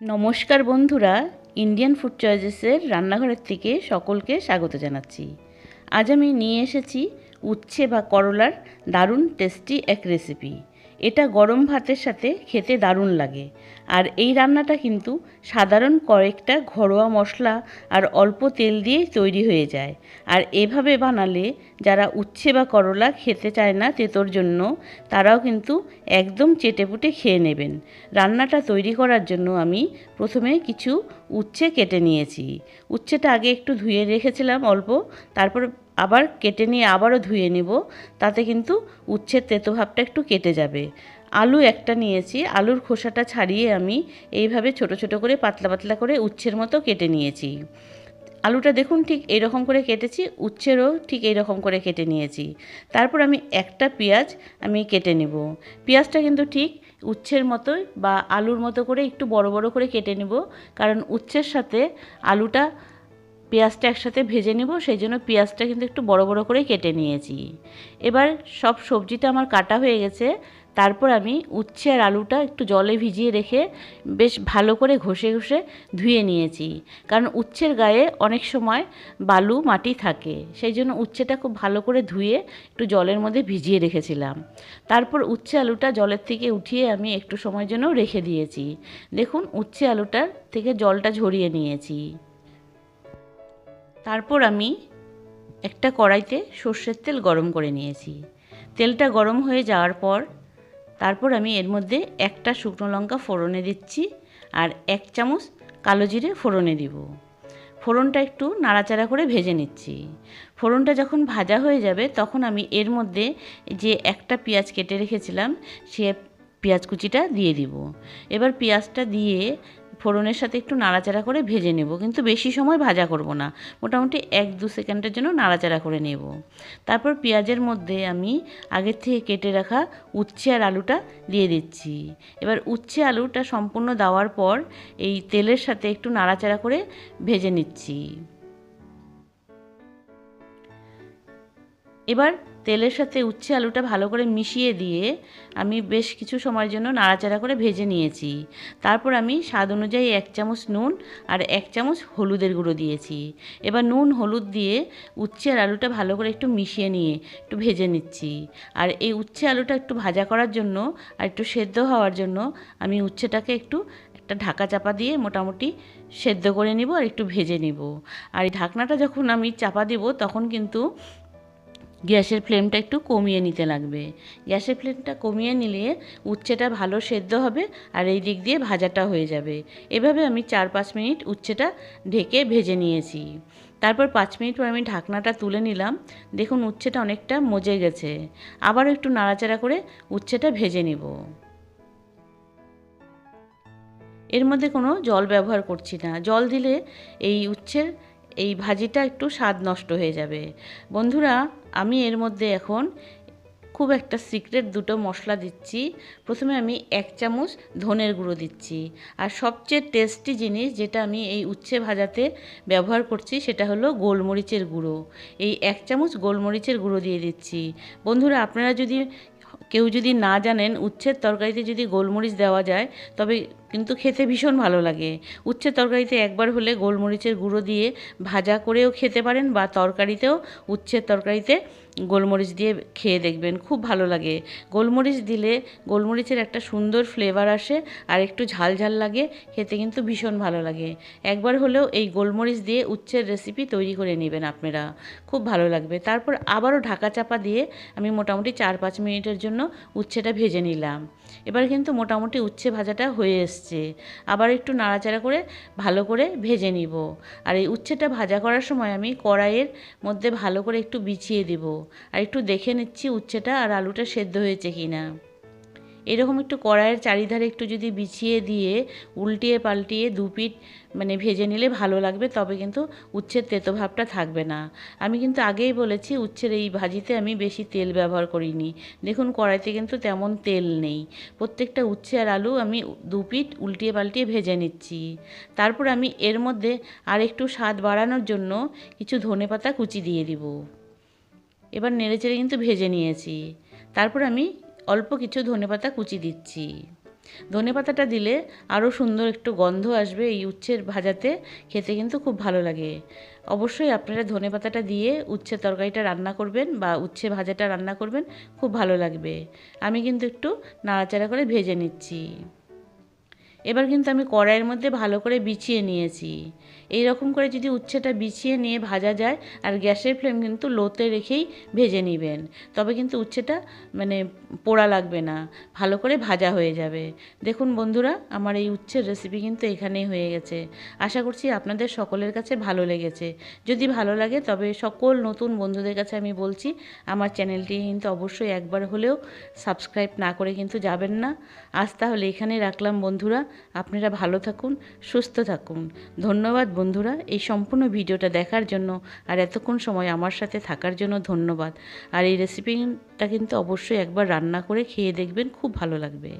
নমস্কার বন্ধুরা Indian food চয়েসেসের রান্নাঘরের থেকে সকলকে স্বাগত জানাচ্ছি। আজ আমি নিয়ে এসেছি উচ্ছে বা করলার দারুণ টেস্টি এক রেসিপি এটা গরম ভাতের সাথে খেতে দারুণ লাগে। আর এই রান্নাটা কিন্তু সাধারণ কয়েকটা ঘরোয়া মশলা আর অল্প তেল দিয়েই তৈরি হয়ে যায়। আর এভাবে বানালে যারা উচ্ছে বা করলা খেতে চায় না তেতোর জন্য, তারাও কিন্তু একদম চেটেপুটে খেয়ে নেবেন। রান্নাটা তৈরি করার জন্য আমি প্রথমে কিছু উচ্ছে কেটে নিয়েছি। উচ্ছেটা আগে একটু ধুয়ে রেখেছিলাম অল্প, তারপর আবার কেটে নিয়ে আবারও ধুয়ে নেব, তাতে কিন্তু উচ্ছের তেতো ভাবটা একটু কেটে যাবে। আলু একটা নিয়েছি, আলুর খোসাটা ছাড়িয়ে আমি এইভাবে ছোট ছোট করে পাতলা পাতলা করে উচ্ছের মতো কেটে নিয়েছি। আলুটা দেখুন ঠিক এইরকম করে কেটেছি, উচ্ছেরও ঠিক এইরকম করে কেটে নিয়েছি। তারপর আমি একটা পেঁয়াজ আমি কেটে নেব। পেঁয়াজটা কিন্তু ঠিক উচ্ছের মতোই বা আলুর মতো করে একটু বড় বড় করে কেটে নেব, কারণ উচ্ছের সাথে আলুটা পেঁয়াজটা একসাথে ভেজে নেব, সেই জন্য পেঁয়াজটা কিন্তু একটু বড় বড় করে কেটে নিয়েছি। এবার সব সবজিটা আমার কাটা হয়ে গেছে, তারপর আমি উচ্ছে আর আলুটা একটু জলে ভিজিয়ে রেখে বেশ ভালো করে ঘষে ঘষে ধুয়ে নিয়েছি। কারণ উচ্ছের গায়ে অনেক সময় বালু, মাটি থাকে, সেই জন্য উচ্ছেটা খুব ভালো করে ধুয়ে একটু জলের মধ্যে ভিজিয়ে রেখেছিলাম। তারপর উচ্ছে আলুটা জলের থেকে উঠিয়ে আমি একটু সময়ের জন্য রেখে দিয়েছি। দেখুন, উচ্ছে আলুটার থেকে জলটা ঝরিয়ে নিয়েছি। তারপর আমি একটা কড়াইতে সর্ষের তেল গরম করে নিয়েছি। তেলটা গরম হয়ে যাওয়ার পর তারপর আমি এর মধ্যে একটা শুকনো লঙ্কা ফোড়নে দিচ্ছি আর এক চামচ কালো জিরে ফোড়নে দিব। ফোড়নটা একটু নাড়াচাড়া করে ভেজে নিচ্ছি। ফোড়নটা যখন ভাজা হয়ে যাবে তখন আমি এর মধ্যে যে একটা পেঁয়াজ কেটে রেখেছিলাম সে পেঁয়াজ কুচিটা দিয়ে দিব। এবার পেঁয়াজটা দিয়ে ফোড়নের সাথে একটু নাড়াচাড়া করে ভেজে নেব। কিন্তু বেশি সময় ভাজা করব না। মোটামুটি এক দু সেকেন্ডের জন্য নাড়াচাড়া করে নেব। তারপর পেঁয়াজের মধ্যে আমি আগের থেকে কেটে রাখা উচ্ছে আর আলুটা দিয়ে দিচ্ছি। এবার উচ্ছে আলুটা সম্পূর্ণ দেওয়ার পর এই তেলের সাথে একটু নাড়াচাড়া করে ভেজে নিচ্ছি। এবার তেলের সাথে উচ্ছে আলুটা ভালো করে মিশিয়ে দিয়ে আমি বেশ কিছু সময়ের জন্য নাড়াচাড়া করে ভেজে নিয়েছি। তারপর আমি স্বাদ অনুযায়ী এক চামচ নুন আর এক চামচ হলুদের গুঁড়ো দিয়েছি। এবার নুন, হলুদ দিয়ে উচ্ছে আর আলুটা ভালো করে একটু মিশিয়ে নিয়ে একটু ভেজে নিচ্ছি। আর এই উচ্ছে আলুটা একটু ভাজা করার জন্য আর একটু সেদ্ধ হওয়ার জন্য আমি উচ্ছেটাকে একটু একটা ঢাকা চাপা দিয়ে মোটামুটি সেদ্ধ করে নিব আর একটু ভেজে নিব। আর এই ঢাকনাটা যখন আমি চাপা দেব তখন কিন্তু গ্যাসের ফ্লেমটা একটু কমিয়ে নিতে লাগবে। গ্যাসের ফ্লেমটা কমিয়ে নিলে উচ্ছেটা ভালো সেদ্ধ হবে আর এই দিক দিয়ে ভাজাটা হয়ে যাবে। এভাবে আমি চার পাঁচ মিনিট উচ্ছেটা ঢেকে ভেজে নিয়েছি। তারপর পাঁচ মিনিট পর আমি ঢাকনাটা তুলে নিলাম। দেখুন উচ্ছেটা অনেকটা মজে গেছে। আবারও একটু নাড়াচাড়া করে উচ্ছেটা ভেজে নিব। এর মধ্যে কোনো জল ব্যবহার করছি না। জল দিলে এই উচ্ছের এই ভাজিটা একটু স্বাদ নষ্ট হয়ে যাবে। বন্ধুরা আমি এর মধ্যে এখন খুব একটা সিক্রেট দুটো মশলা দিচ্ছি। প্রথমে আমি এক চামচ ধনের গুঁড়ো দিচ্ছি। আর সবচেয়ে টেস্টি জিনিস যেটা আমি এই উচ্ছে ভাজাতে ব্যবহার করছি সেটা হলো গোলমরিচের গুঁড়ো। এই এক চামচ গোলমরিচের গুঁড়ো দিয়ে দিচ্ছি। বন্ধুরা, আপনারা যদি কেউ যদি না জানেন, উচ্ছের তরকারিতে যদি গোলমরিচ দেওয়া যায়, তবে কিন্তু খেতে ভীষণ ভালো লাগে। উচ্ছে তরকারিতে একবার হলে গোলমরিচের গুঁড়ো দিয়ে ভাজা করেও খেতে পারেন বা তরকারিতেও উচ্ছের তরকারিতে গোলমরিচ দিয়ে খেয়ে দেখবেন, খুব ভালো লাগে। গোলমরিচ দিলে গোলমরিচের একটা সুন্দর ফ্লেভার আসে আর একটু ঝাল ঝাল লাগে, খেতে কিন্তু ভীষণ ভালো লাগে। একবার হলেও এই গোলমরিচ দিয়ে উচ্ছের রেসিপি তৈরি করে নেবেন আপনারা। খুব ভালো লাগবে। তারপর আবারও ঢাকা চাপা দিয়ে আমি মোটামুটি চার পাঁচ মিনিটের জন্য উচ্ছেটা ভেজে নিলাম। এবার কিন্তু মোটামুটি উচ্ছে ভাজাটা হয়ে এসছে। আবার একটু নাড়াচাড়া করে ভালো করে ভেজে নিব। আর এই উচ্ছেটা ভাজা করার সময় আমি কড়াইয়ের মধ্যে ভালো করে একটু বিছিয়ে দেব। আর একটু দেখে নিচ্ছি উচ্ছেটা আর আলুটা সেদ্ধ হয়েছে কি না। এরকম একটু কড়াইয়ের চারিধারে একটু যদি বিছিয়ে দিয়ে উল্টিয়ে পাল্টিয়ে দু পিঠ মানে ভেজে নিলে ভালো লাগবে, তবে কিন্তু উচ্ছের তেতো ভাবটা থাকবে না। আমি কিন্তু আগেই বলেছি উচ্ছের এই ভাজিতে আমি বেশি তেল ব্যবহার করিনি। দেখুন কড়াইতে কিন্তু তেমন তেল নেই। প্রত্যেকটা উচ্ছে আর আলু আমি দু পিঠ উল্টিয়ে পাল্টিয়ে ভেজে নিচ্ছি। তারপর আমি এর মধ্যে আর একটু স্বাদ বাড়ানোর জন্য কিছু ধনে পাতা কুচি দিয়ে দিব। এবার নেড়েচেড়ে কিন্তু ভেজে নিয়েছি। তারপর আমি অল্প কিছু ধনেপাতা কুচি দিচ্ছি। ধনে পাতাটা দিলে আরও সুন্দর একটু গন্ধ আসবে এই উচ্ছের ভাজাতে, খেতে কিন্তু খুব ভালো লাগে। অবশ্যই আপনারা ধনে পাতাটা দিয়ে উচ্ছে তরকারিটা রান্না করবেন বা উচ্ছে ভাজাটা রান্না করবেন, খুব ভালো লাগবে। আমি কিন্তু একটু নাড়াচাড়া করে ভেজে নিচ্ছি। এবার কিন্তু আমি কড়াইয়ের মধ্যে ভালো করে বিছিয়ে নিয়েছি। এই রকম করে যদি উচ্ছেটা বিছিয়ে নিয়ে ভাজা যায়, আর গ্যাসের ফ্লেম কিন্তু লোতে রেখেই ভেজে নেবেন। তবে কিন্তু উচ্ছেটা মানে পোড়া লাগবে না, ভালো করে ভাজা হয়ে যাবে। দেখুন বন্ধুরা, আমার এই উচ্ছের রেসিপি কিন্তু এখানেই হয়ে গেছে। আশা করছি আপনাদের সকলের কাছে ভালো লেগেছে। যদি ভালো লাগে, তবে সকল নতুন বন্ধুদের কাছে আমি বলছি, আমার চ্যানেলটি কিন্তু অবশ্যই একবার হলেও সাবস্ক্রাইব না করে কিন্তু যাবেন না। আজ তাহলে এখানে রাখলাম বন্ধুরা। আপনারা ভালো থাকুন, সুস্থ থাকুন। ধন্যবাদ বন্ধুরা, এই সম্পূর্ণ ভিডিওটা দেখার জন্য আর এতক্ষণ সময় আমার সাথে থাকার জন্য ধন্যবাদ। আর এই রেসিপিটা কিন্তু অবশ্যই একবার রান্না করে খেয়ে দেখবেন, খুব ভালো লাগবে।